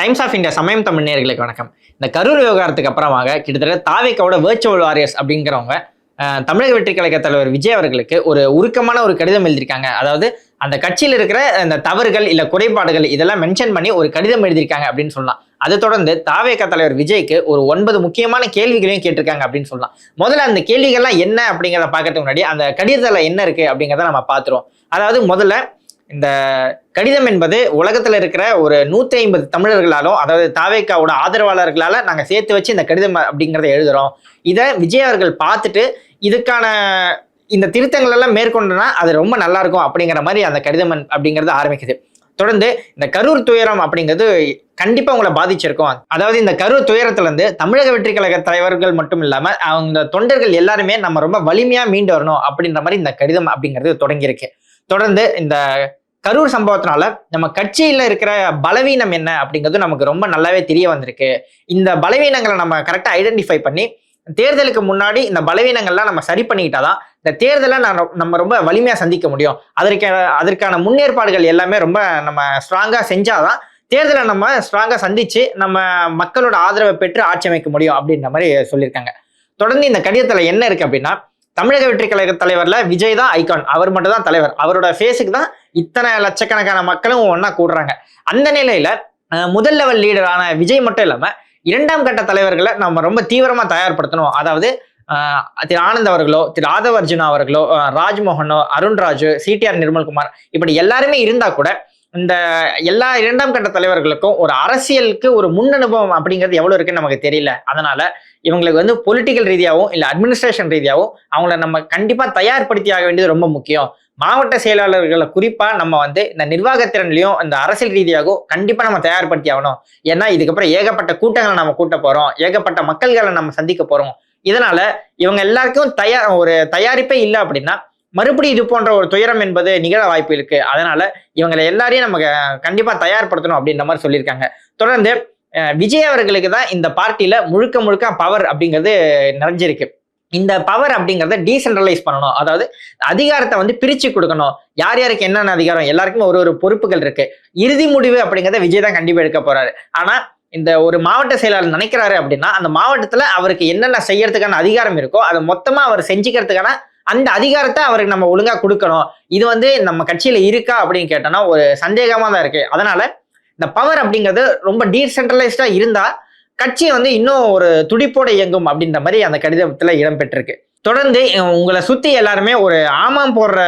Times of India சமயம் தமிழ் நேர்களுக்கு வணக்கம். இந்த கரூர் விவகாரத்துக்கு அப்புறமாக கிட்டத்தட்ட தாவேக்காவோட வேர்ச்சுவல் வாரியர்ஸ் அப்படிங்கிறவங்க தமிழக வெற்றி கழக தலைவர் விஜய் அவர்களுக்கு ஒரு உருக்கமான ஒரு கடிதம் எழுதியிருக்காங்க. அதாவது அந்த கட்சியில் இருக்கிற அந்த தவறுகள் இல்லை குறைபாடுகள் இதெல்லாம் மென்ஷன் பண்ணி ஒரு கடிதம் எழுதியிருக்காங்க அப்படின்னு சொல்லலாம். அதை தொடர்ந்து தாவேக்கா தலைவர் விஜய்க்கு ஒரு ஒன்பது முக்கியமான கேள்விகளையும் கேட்டிருக்காங்க அப்படின்னு சொல்லலாம். முதல்ல அந்த கேள்விகள்லாம் என்ன அப்படிங்கிறத பார்க்கறதுக்கு முன்னாடி அந்த கடிதத்தில் என்ன இருக்குது அப்படிங்கிறத நம்ம பார்த்துருவோம். அதாவது முதல்ல இந்த கடிதம் என்பது உலகத்தில் இருக்கிற ஒரு நூத்தி ஐம்பது தமிழர்களாலும் அதாவது தாவேக்காவோட ஆதரவாளர்களால நாங்கள் சேர்த்து வச்சு இந்த கடிதம் அப்படிங்கிறத எழுதுறோம். இதை விஜய் அவர்கள் பார்த்துட்டு இதுக்கான இந்த திருத்தங்கள் எல்லாம் மேற்கொண்டனா அது ரொம்ப நல்லா இருக்கும் அப்படிங்கிற மாதிரி அந்த கடிதம் அப்படிங்கிறது ஆரம்பிக்குது. தொடர்ந்து இந்த கரூர் துயரம் அப்படிங்கிறது கண்டிப்பாக உங்களை பாதிச்சிருக்கும். அதாவது இந்த கரூர் துயரத்துலேருந்து தமிழக வெற்றி கழக தலைவர்கள் மட்டும் இல்லாமல் அவங்க தொண்டர்கள் எல்லாருமே நம்ம ரொம்ப வலிமையாக மீண்டு வரணும் அப்படின்ற மாதிரி இந்த கடிதம் அப்படிங்கிறது தொடங்கியிருக்கு. தொடர்ந்து இந்த கரூர் சம்பவத்தினால நம்ம கட்சியில் இருக்கிற பலவீனம் என்ன அப்படிங்கிறது நமக்கு ரொம்ப நல்லாவே தெரிய வந்திருக்கு. இந்த பலவீனங்களை நம்ம கரெக்டாக ஐடென்டிஃபை பண்ணி தேர்தலுக்கு முன்னாடி இந்த பலவீனங்கள்லாம் நம்ம சரி பண்ணிக்கிட்டாதான் இந்த தேர்தலை நான் நம்ம ரொம்ப வலிமையாக சந்திக்க முடியும். அதற்கான அதற்கான முன்னேற்பாடுகள் எல்லாமே ரொம்ப நம்ம ஸ்ட்ராங்காக செஞ்சாதான் தேர்தலை நம்ம ஸ்ட்ராங்காக சந்தித்து நம்ம மக்களோட ஆதரவை பெற்று ஆட்சி அமைக்க முடியும் அப்படின்ற மாதிரி சொல்லியிருக்காங்க. தொடர்ந்து இந்த கடிதத்தில் என்ன இருக்குது அப்படின்னா தமிழக வெற்றி கழக தலைவரில் விஜய் தான் ஐகான் அவர் மட்டும் தான் தலைவர். அவரோட ஃபேஸுக்கு தான் இத்தனை லட்சக்கணக்கான மக்களும் ஒன்னா கூடுறாங்க. அந்த நிலையில முதல் லெவல் லீடரான விஜய் மட்டும் இல்லாம இரண்டாம் கட்ட தலைவர்களை நம்ம ரொம்ப தீவிரமா தயார்படுத்தணும். அதாவது திரு ஆனந்த் அவர்களோ திரு ஆதவ அர்ஜுனா அவர்களோ ராஜ்மோகனோ அருண்ராஜு சிடிஆர் நிர்மல்குமார் இப்படி எல்லாருமே இருந்தா கூட இந்த எல்லா இரண்டாம் கட்ட தலைவர்களுக்கும் ஒரு அரசியலுக்கு ஒரு முன் அனுபவம் அப்படிங்கிறது எவ்வளவு இருக்குன்னு நமக்கு தெரியல. அதனால இவங்களுக்கு வந்து பொலிட்டிக்கல் ரீதியாகவும் இல்லை அட்மினிஸ்ட்ரேஷன் ரீதியாகவும் அவங்கள நம்ம கண்டிப்பா தயார்படுத்தி ஆக வேண்டியது ரொம்ப முக்கியம். மாவட்ட செயலாளர்களை குறிப்பாக நம்ம வந்து இந்த நிர்வாகத்திறன்லையும் இந்த அரசியல் ரீதியாகவும் கண்டிப்பாக நம்ம தயார்படுத்தி ஆகணும். ஏன்னா இதுக்கப்புறம் ஏகப்பட்ட கூட்டங்களை நம்ம கூட்ட போகிறோம் ஏகப்பட்ட மக்கள்களை நம்ம சந்திக்க போகிறோம் இதனால இவங்க எல்லாருக்கும் தயார் ஒரு தயாரிப்பே இல்லை அப்படின்னா மறுபடியும் இது போன்ற ஒரு துயரம் என்பது நிகழ வாய்ப்பு இருக்கு. அதனால இவங்களை எல்லாரையும் நம்ம கண்டிப்பாக கண்டிப்பா தயார்படுத்தணும் அப்படின்ற மாதிரி சொல்லியிருக்காங்க. தொடர்ந்து விஜய் அவர்களுக்கு தான் இந்த பார்ட்டியில முழுக்க முழுக்க பவர் அப்படிங்கிறது நிறைஞ்சிருக்கு. இந்த பவர் அப்படிங்கிறத டீசென்ட்ரலைஸ் பண்ணணும். அதாவது அதிகாரத்தை வந்து பிரிச்சு கொடுக்கணும். யார் யாருக்கு என்னென்ன அதிகாரம்? எல்லாருக்குமே ஒரு ஒரு பொறுப்புகள் இருக்கு. இறுதி முடிவு அப்படிங்கிறத விஜய் தான் கண்டிப்பா எடுக்க போறாரு. ஆனா இந்த ஒரு மாவட்ட செயலாளர் நினைக்கிறாரு அப்படின்னா அந்த மாவட்டத்துல அவருக்கு என்னென்ன செய்யறதுக்கான அதிகாரம் இருக்கோ அதை மொத்தமா அவர் செஞ்சுக்கிறதுக்கான அந்த அதிகாரத்தை அவருக்கு நம்ம ஒழுங்கா கொடுக்கணும். இது வந்து நம்ம கட்சியில இருக்கா அப்படின்னு கேட்டோம்னா ஒரு சந்தேகமா தான் இருக்கு. அதனால இந்த பவர் அப்படிங்கிறது ரொம்ப டீசென்ட்ரலைஸ்டா இருந்தா கட்சி வந்து இன்னும் ஒரு துடிப்போட இயங்கும் அப்படின்ற மாதிரி அந்த கடிதத்துல இடம்பெற்றிருக்கு தொடர்ந்து உங்களை சுத்தி எல்லாருமே ஒரு ஆமாம் போடுற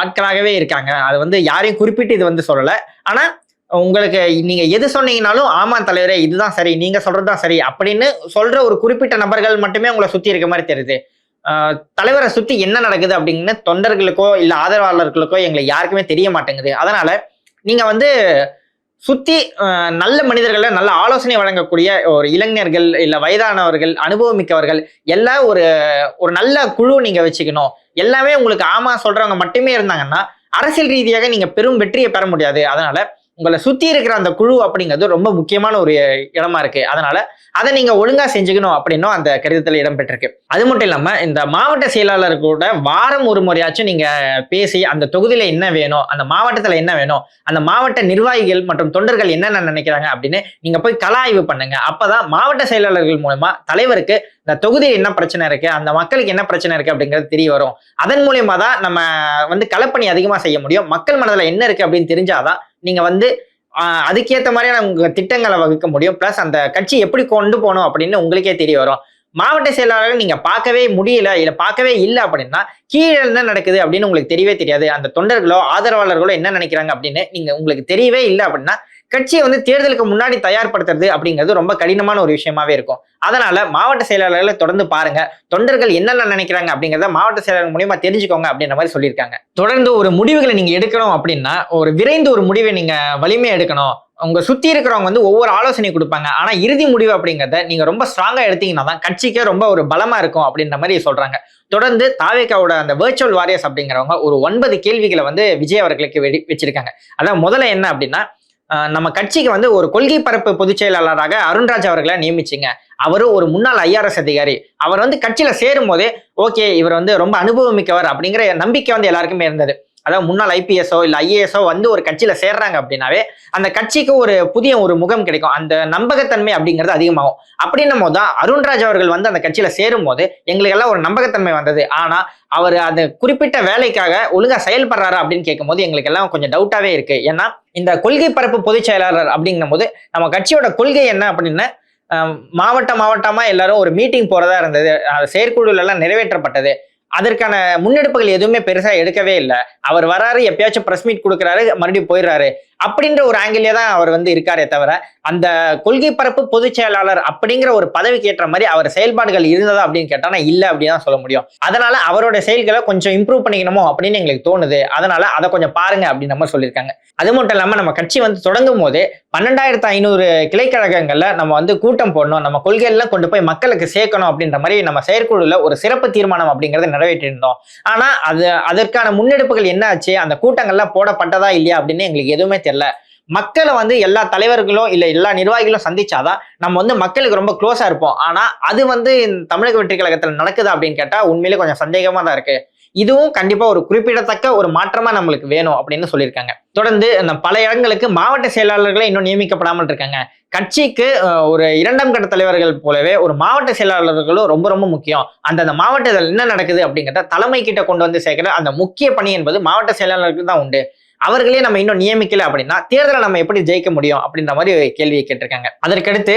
ஆட்களாகவே இருக்காங்க. அது வந்து யாரையும் குறிப்பிட்டு இது வந்து சொல்லல. ஆனா உங்களுக்கு நீங்க எது சொன்னீங்கனாலும் ஆமா தலைவரே இதுதான் சரி நீங்க சொல்றதுதான் சரி அப்படின்னு சொல்ற ஒரு குறிப்பிட்ட நபர்கள் மட்டுமே உங்களை சுத்தி இருக்க மாதிரி தெரியுது. தலைவரை சுத்தி என்ன நடக்குது அப்படின்னு தொண்டர்களுக்கோ இல்ல ஆதரவாளர்களுக்கோ எங்களுக்கு யாருக்குமே தெரிய மாட்டேங்குது. அதனால நீங்க வந்து சுத்தி ஆஹ் நல்ல மனிதர்களை நல்ல ஆலோசனை வழங்கக்கூடிய ஒரு இளைஞர்கள் இல்ல வயதானவர்கள் அனுபவமிக்கவர்கள் எல்லாம் ஒரு ஒரு நல்ல குழு நீங்க வச்சுக்கணும். எல்லாமே உங்களுக்கு ஆமா சொல்றவங்க மட்டுமே இருந்தாங்கன்னா அரசியல் ரீதியாக நீங்க பெரும் வெற்றியை பெற முடியாது. அதனால உங்களை சுற்றி இருக்கிற அந்த குழு அப்படிங்கிறது ரொம்ப முக்கியமான ஒரு இடமா இருக்கு. அதனால அதை நீங்க ஒழுங்கா செஞ்சுக்கணும் அப்படின்னும் அந்த கடிதத்தில் இடம்பெற்றிருக்கு அது மட்டும் இல்லாம இந்த மாவட்ட செயலாளர் கூட வாரம் ஒரு முறையாச்சும் நீங்க பேசி அந்த தொகுதியில என்ன வேணும் அந்த மாவட்டத்தில் என்ன வேணும் அந்த மாவட்ட நிர்வாகிகள் மற்றும் தொண்டர்கள் என்னென்ன நினைக்கிறாங்க அப்படின்னு நீங்க போய் கல ஆய்வு பண்ணுங்க. அப்பதான் மாவட்ட செயலாளர்கள் மூலமா தலைவருக்கு இந்த தொகுதியில் என்ன பிரச்சனை இருக்கு அந்த மக்களுக்கு என்ன பிரச்சனை இருக்கு அப்படிங்கிறது தெரிய வரும். அதன் மூலியமா தான் நம்ம வந்து களப்பணி அதிகமா செய்ய முடியும். மக்கள் மனதில் என்ன இருக்கு அப்படின்னு தெரிஞ்சாதான் நீங்க வந்து அதுக்கேற்ற மாதிரியான உங்க திட்டங்களை வகுக்க முடியும். பிளஸ் அந்த கட்சி எப்படி கொண்டு போகணும் அப்படின்னு உங்களுக்கே தெரிய வரும். மாவட்ட செயலாளர்கள் நீங்க பார்க்கவே முடியல இல்ல பார்க்கவே இல்லை அப்படின்னா கீழே என்ன நடக்குது அப்படின்னு உங்களுக்கு தெரியவே தெரியாது. அந்த தொண்டர்களோ ஆதரவாளர்களோ என்ன நினைக்கிறாங்க அப்படின்னு நீங்க உங்களுக்கு தெரியவே இல்லை அப்படின்னா கட்சியை வந்து தேர்தலுக்கு முன்னாடி தயார்படுத்துறது அப்படிங்கிறது ரொம்ப கடினமான ஒரு விஷயமாவே இருக்கும். அதனால மாவட்ட செயலாளர்களை தொடர்ந்து பாருங்க. தொண்டர்கள் என்னென்ன நினைக்கிறாங்க அப்படிங்கிறத மாவட்ட செயலாளர் மூலியமா தெரிஞ்சுக்கோங்க அப்படின்ற மாதிரி சொல்லியிருக்காங்க. தொடர்ந்து ஒரு முடிவுகளை நீங்க எடுக்கணும் அப்படின்னா ஒரு விரைந்து ஒரு முடிவை நீங்க வலிமையா எடுக்கணும். உங்க சுத்தி இருக்கிறவங்க வந்து ஒவ்வொரு ஆலோசனை கொடுப்பாங்க. ஆனா இறுதி முடிவு அப்படிங்கிறத நீங்க ரொம்ப ஸ்ட்ராங்கா எடுத்தீங்கன்னா தான் கட்சிக்கே ரொம்ப ஒரு பலமா இருக்கும் அப்படின்ற மாதிரி சொல்றாங்க. தொடர்ந்து தாவேக்காவோட அந்த வேர்ச்சுவல் வாரியர்ஸ் அப்படிங்கிறவங்க ஒரு ஒன்பது கேள்விகளை வந்து விஜய் அவர்களுக்கு வெடி வச்சிருக்காங்க. அதான் முதல்ல என்ன அப்படின்னா நம்ம கட்சிக்கு வந்து ஒரு கொள்கை பரப்பு பொதுச் செயலாளராக அருண்ராஜ் அவர்களை நியமிச்சிங்க. அவரும் ஒரு முன்னாள் ஐஆர்எஸ் அதிகாரி. அவர் வந்து கட்சியில சேரும் போதே ஓகே இவர் வந்து ரொம்ப அனுபவமிக்கவர் அப்படிங்கிற நம்பிக்கை வந்து எல்லாருக்குமே இருந்தது. அதாவது முன்னாள் ஐபிஎஸ்ஓ இல்லை ஐஏஎஸ்ஓ வந்து ஒரு கட்சியில் சேர்றாங்க அப்படின்னாவே அந்த கட்சிக்கு ஒரு புதிய ஒரு முகம் கிடைக்கும். அந்த நம்பகத்தன்மை அப்படிங்கிறது அதிகமாகும். அப்படின்னும் போது தான் அருண்ராஜ் அவர்கள் வந்து அந்த கட்சியில் சேரும் போது எங்களுக்கு எல்லாம் ஒரு நம்பகத்தன்மை வந்தது. ஆனால் அவர் அந்த குறிப்பிட்ட வேலைக்காக ஒழுங்காக செயல்படுறாரு அப்படின்னு கேட்கும்போது எங்களுக்கு எல்லாம் கொஞ்சம் டவுட்டாகவே இருக்கு. ஏன்னா இந்த கொள்கை பரப்பு பொதுச் செயலாளர் அப்படிங்கும் போது நம்ம கட்சியோட கொள்கை என்ன அப்படின்னு மாவட்ட மாவட்டமாக எல்லாரும் ஒரு மீட்டிங் போகிறதா இருந்தது. அது செயற்குழுல எல்லாம் நிறைவேற்றப்பட்டது. அதற்கான முன்னெடுப்புகள் எதுவுமே பெருசா எடுக்கவே இல்லை. அவர் வராரு எப்பயாச்சும் ப்ரெஸ் மீட் கொடுக்குறாரு மறுபடியும் போயிடுறாரு. அப்படின்ற ஒரு ஆங்கிலே தான் அவர் வந்து இருக்காரே தவிர அந்த கொள்கை பரப்பு பொதுச் செயலாளர் அப்படிங்கிற ஒரு பதவிக்கு ஏற்ற மாதிரி அவர் செயல்பாடுகள் இருந்ததா அப்படின்னு கேட்டானா இல்லை அப்படின்னு தான் சொல்ல முடியும். அதனால அவரோட செயல்களை கொஞ்சம் இம்ப்ரூவ் பண்ணிக்கணுமோ அப்படின்னு எங்களுக்கு தோணுது. அதனால அதை கொஞ்சம் பாருங்க அப்படின்னு நம்ம சொல்லியிருக்காங்க. அது மட்டும் இல்லாமல் நம்ம கட்சி வந்து தொடங்கும் போது பன்னெண்டாயிரத்து ஐநூறு கிளைக்கழகங்களில் நம்ம வந்து கூட்டம் போடணும் நம்ம கொள்கைகள்லாம் கொண்டு போய் மக்களுக்கு சேர்க்கணும் அப்படின்ற மாதிரி நம்ம செயற்குழுல ஒரு சிறப்பு தீர்மானம் அப்படிங்கறத நிறைவேற்றியிருந்தோம். ஆனா அது அதற்கான முன்னெடுப்புகள் என்ன ஆச்சு அந்த கூட்டங்கள்லாம் போடப்பட்டதா இல்லையா அப்படின்னு எங்களுக்கு எதுவுமே தெரியல. மக்களை வந்து எல்லா தலைவர்களும் இல்லை எல்லா நிர்வாகிகளும் சந்திச்சாதான் நம்ம வந்து மக்களுக்கு ரொம்ப க்ளோஸாக இருப்போம். ஆனால் அது வந்து இந்த தமிழக வெற்றி கழகத்தில் நடக்குதா அப்படின்னு கேட்டால் உண்மையிலே கொஞ்சம் சந்தேகமாக தான் இருக்குது இதுவும் கண்டிப்பா ஒரு குறிப்பிடத்தக்க ஒரு மாற்றமா நம்மளுக்கு வேணும் அப்படின்னு சொல்லியிருக்காங்க. தொடர்ந்து அந்த பல இடங்களுக்கு மாவட்ட செயலாளர்களே இன்னும் நியமிக்கப்படாமல் இருக்காங்க. கட்சிக்கு ஒரு இரண்டாம் கட்ட தலைவர்கள் போலவே ஒரு மாவட்ட செயலாளர்களும் ரொம்ப ரொம்ப முக்கியம். அந்தந்த மாவட்டத்தில் என்ன நடக்குது அப்படிங்கிறத தலைமை கிட்ட கொண்டு வந்து சேர்க்கிற அந்த முக்கிய பணி என்பது மாவட்ட செயலாளர்களுக்கு தான் உண்டு. அவர்களே நம்ம இன்னும் நியமிக்கல அப்படின்னா தேர்தலை நம்ம எப்படி ஜெயிக்க முடியும் அப்படின்ற மாதிரி ஒரு கேள்வியை கேட்டிருக்காங்க. அதற்கடுத்து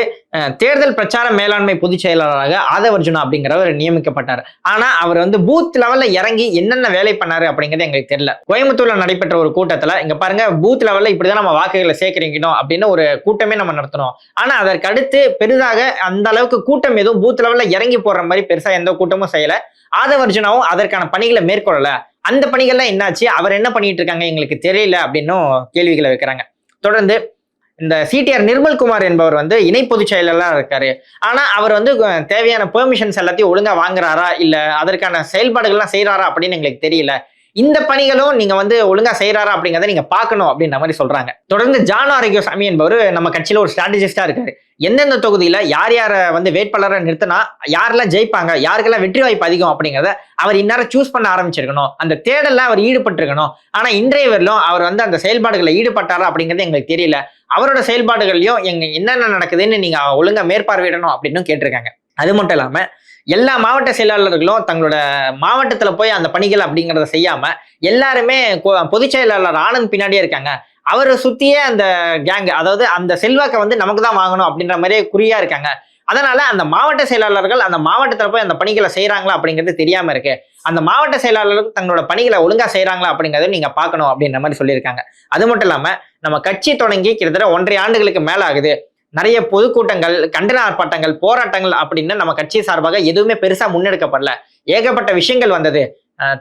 தேர்தல் பிரச்சார மேலாண்மை பொதுச் செயலாளராக ஆதவர்ஜுனா அப்படிங்கிறவர் நியமிக்கப்பட்டார். ஆனா அவர் வந்து பூத் லெவல்ல இறங்கி என்னென்ன வேலை பண்ணாரு அப்படிங்கிறது எங்களுக்கு தெரியல. கோயம்புத்தூர்ல நடைபெற்ற ஒரு கூட்டத்துல இங்க பாருங்க பூத் லெவல்ல இப்படிதான் நம்ம வாக்குகளை சேகரிக்கணும் அப்படின்னு ஒரு கூட்டமே நம்ம நடத்தணும் ஆனா அதற்கடுத்து பெரிதாக அந்த அளவுக்கு கூட்டம் எதுவும் பூத் லெவல்ல இறங்கி போடுற மாதிரி பெருசா எந்த கூட்டமும் செய்யல. ஆதவர்ஜுனாவும் அதற்கான பணிகளை மேற்கொள்ளல. அந்த பணிகள்லாம் என்னாச்சு? அவர் என்ன பண்ணிட்டு இருக்காங்க எங்களுக்கு தெரியல அப்படின்னும் கேள்விகளை வைக்கிறாங்க. தொடர்ந்து இந்த சிடிஆர் நிர்மல்குமார் என்பவர் வந்து இணை பொதுச் செயலெல்லாம் இருக்காரு. ஆனா அவர் வந்து தேவையான பெர்மிஷன்ஸ் எல்லாத்தையும் ஒழுங்கா வாங்குறாரா? இல்ல அதற்கான செயல்பாடுகள்லாம் செய்யறாரா அப்படின்னு எங்களுக்கு தெரியல. இந்த பணிகளும் நீங்க வந்து ஒழுங்கா செய்யறாரா அப்படிங்கிறத நீங்க பார்க்கணும் அப்படின்ற மாதிரி சொல்றாங்க. தொடர்ந்து ஜான் ஆரோக்கியசாமி என்பவர் நம்ம கட்சியில ஒரு ஸ்ட்ராட்டஜிஸ்டா இருக்காரு. எந்தெந்த தொகுதியில யார் யாரை வந்து வேட்பாளரை நிறுத்தினா யாரெல்லாம் ஜெயிப்பாங்க யாருக்கெல்லாம் வெற்றி வாய்ப்பு அதிகம் அப்படிங்கிறத அவர் இந்நேரம் சூஸ் பண்ண ஆரம்பிச்சிருக்கணும். அந்த தேடலில் அவர் ஈடுபட்டிருக்கணும். ஆனா இன்றைய வரலும் அவர் வந்து அந்த செயல்பாடுகளை ஈடுபட்டாரா அப்படிங்கிறது எங்களுக்கு தெரியல. அவரோட செயல்பாடுகள்லயும் எங்க என்னென்ன நடக்குதுன்னு நீங்க ஒழுங்கா மேற்பார்வையிடணும் அப்படின்னு கேட்டிருக்காங்க. அது மட்டும் இல்லாம எல்லா மாவட்ட செயலாளர்களும் தங்களோட மாவட்டத்துல போய் அந்த பணிகள் அப்படிங்கிறத செய்யாம எல்லாருமே கொ- பொதுச் செயலாளர் ஆனந்த் பின்னாடியே இருக்காங்க. அவரை சுத்தியே அந்த கேங் அதாவது அந்த செல்வாக்கை வந்து நமக்கு தான் வாங்கணும் அப்படின்ற மாதிரியே குறியா இருக்காங்க. அதனால அந்த மாவட்ட செயலாளர்கள் அந்த மாவட்டத்தில் போய் அந்த பணிகளை செய்கிறாங்களா அப்படிங்கிறது தெரியாம இருக்கு. அந்த மாவட்ட செயலாளர்கள் தங்களோட பணிகளை ஒழுங்கா செய்கிறாங்களா அப்படிங்கறத நீங்க பார்க்கணும் அப்படின்ற மாதிரி சொல்லியிருக்காங்க. அது மட்டும் இல்லாம நம்ம கட்சி தொடங்கி கிட்டத்தட்ட ஒன்றரை ஆண்டுகளுக்கு மேல ஆகுது. நிறைய பொதுக்கூட்டங்கள் கண்டன ஆர்ப்பாட்டங்கள் போராட்டங்கள் அப்படின்னு நம்ம கட்சி சார்பாக எதுவுமே பெருசா முன்னெடுக்கப்படல. ஏகப்பட்ட விஷயங்கள் வந்தது.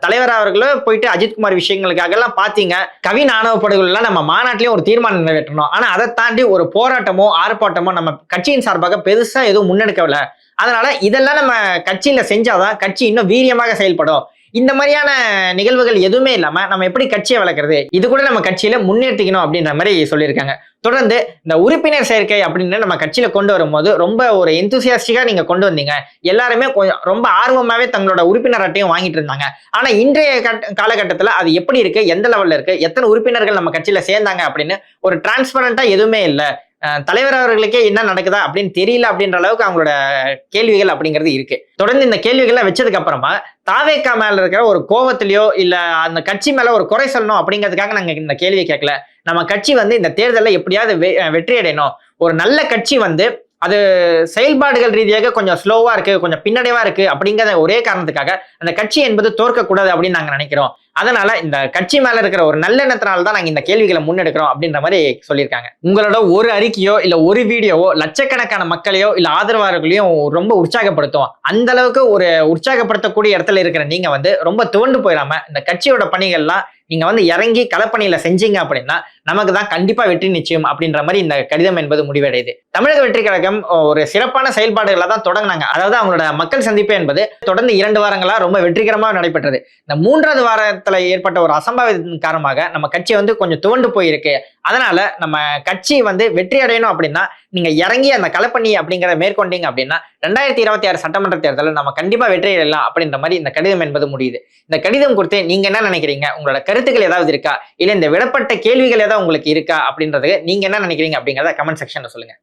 தலைவர் அவர்களும் போயிட்டு அஜித்குமார் விஷயங்களுக்காக எல்லாம் பாத்தீங்க கவின் ஆணவ படுகொலாம் நம்ம மாநாட்டிலேயே ஒரு தீர்மானம் நிறைவேற்றணும். ஆனா அதை தாண்டி ஒரு போராட்டமோ ஆர்ப்பாட்டமோ நம்ம கட்சியின் சார்பாக பெருசா எதுவும் முன்னெடுக்கவில்லை. அதனால இதெல்லாம் நம்ம கட்சியில செஞ்சாதான் கட்சி இன்னும் வீரியமாக செயல்படும். இந்த மாதிரியான நிகழ்வுகள் எதுவுமே இல்லாம நம்ம எப்படி கட்சியை வளர்க்குறது? இது கூட நம்ம கட்சியில முன்னேற்றிக்கணும் அப்படின்ற மாதிரி சொல்லியிருக்காங்க. தொடர்ந்து இந்த உறுப்பினர் சேர்க்கை அப்படின்னு நம்ம கட்சியில கொண்டு வரும்போது ரொம்ப ஒரு எந்தூசியாஸ்டிக்கா நீங்க கொண்டு வந்தீங்க. எல்லாருமே கொஞ்சம் ரொம்ப ஆர்வமாவே தங்களோட உறுப்பினர் அட்டையும் வாங்கிட்டு இருந்தாங்க. ஆனா இன்றைய கட்ட காலகட்டத்துல அது எப்படி இருக்கு? எந்த லெவல்ல இருக்கு? எத்தனை உறுப்பினர்கள் நம்ம கட்சியில சேர்ந்தாங்க அப்படின்னு ஒரு டிரான்ஸ்பரண்டா எதுவுமே இல்லை. தலைவர் அவர்களுக்கே என்ன நடக்குதா அப்படின்னு தெரியல அப்படின்ற அளவுக்கு அவங்களோட கேள்விகள் அப்படிங்கிறது இருக்கு. தொடர்ந்து இந்த கேள்விகள்லாம் வச்சதுக்கு அப்புறமா தாவேக்கா மேல இருக்கிற ஒரு கோவத்திலயோ இல்ல அந்த கட்சி மேல ஒரு குறை சொல்லணும் அப்படிங்கிறதுக்காக நாங்க இந்த கேள்வியை கேட்கல. நம்ம கட்சி வந்து இந்த தேர்தலில் எப்படியாவது வெ- வெற்றி அடையணும். ஒரு நல்ல கட்சி வந்து அது செயல்பாடுகள் ரீதியாக கொஞ்சம் ஸ்லோவா இருக்கு கொஞ்சம் பின்னடைவா இருக்கு அப்படிங்கிற ஒரே காரணத்துக்காக அந்த கட்சி என்பது தோற்கக்கூடாது அப்படின்னு நாங்க நினைக்கிறோம். அதனால இந்த கட்சி மேல இருக்கிற ஒரு நல்லெண்ணத்தினால தான் நாங்க இந்த கேள்விகளை முன்னெடுக்கிறோம் அப்படின்ற மாதிரி சொல்லியிருக்காங்க. உங்களோட ஒரு அறிக்கையோ இல்ல ஒரு வீடியோவோ லட்சக்கணக்கான மக்களையோ இல்ல ஆதரவாளர்களையும் ரொம்ப உற்சாகப்படுத்தும். அந்த அளவுக்கு ஒரு உற்சாகப்படுத்தக்கூடிய இடத்துல இருக்கிற நீங்க வந்து ரொம்ப துவண்டு போயிடாம இந்த கட்சியோட பணிகள்லாம் நீங்க வந்து இறங்கி களப்பணியில செஞ்சீங்க அப்படின்னா நமக்கு தான் கண்டிப்பா வெற்றி நிச்சயம் அப்படின்ற மாதிரி இந்த கடிதம் என்பது முடிவடையுது. தமிழக வெற்றி கழகம் ஒரு சிறப்பான செயல்பாடுகளை தான் தொடங்கினாங்க. அதாவது அவங்களோட மக்கள் சந்திப்பு என்பது தொடர்ந்து இரண்டு வாரங்களா ரொம்ப வெற்றிகரமாக நடைபெற்றது. இந்த மூன்றாவது வாரத்துல ஏற்பட்ட ஒரு அசம்பாவிதத்தின் காரணமாக நம்ம கட்சி வந்து கொஞ்சம் துவண்டு போயிருக்கு. அதனால நம்ம கட்சி வந்து வெற்றி அடையணும் அப்படின்னா நீங்க இறங்கி அந்த களப்பணி அப்படிங்கிற மேற்கொண்டீங்க அப்படின்னா ரெண்டாயிரத்தி இருபத்தி ஆறு சட்டமன்ற தேர்தலில் நம்ம கண்டிப்பா வெற்றி அடையலாம் அப்படின்ற மாதிரி இந்த கடிதம் என்பது முடியுது. இந்த கடிதம் குறித்து நீங்க என்ன நினைக்கிறீங்க? உங்களோட கருத்துக்கள் ஏதாவது இருக்கா? இல்ல இந்த விடப்பட்ட கேள்விகள் ஏதாவது உங்களுக்கு இருக்கா அப்படின்றது நீங்க என்ன நினைக்கிறீங்க அப்படிங்கறத கமெண்ட் செக்ஷன்ல சொல்லுங்க.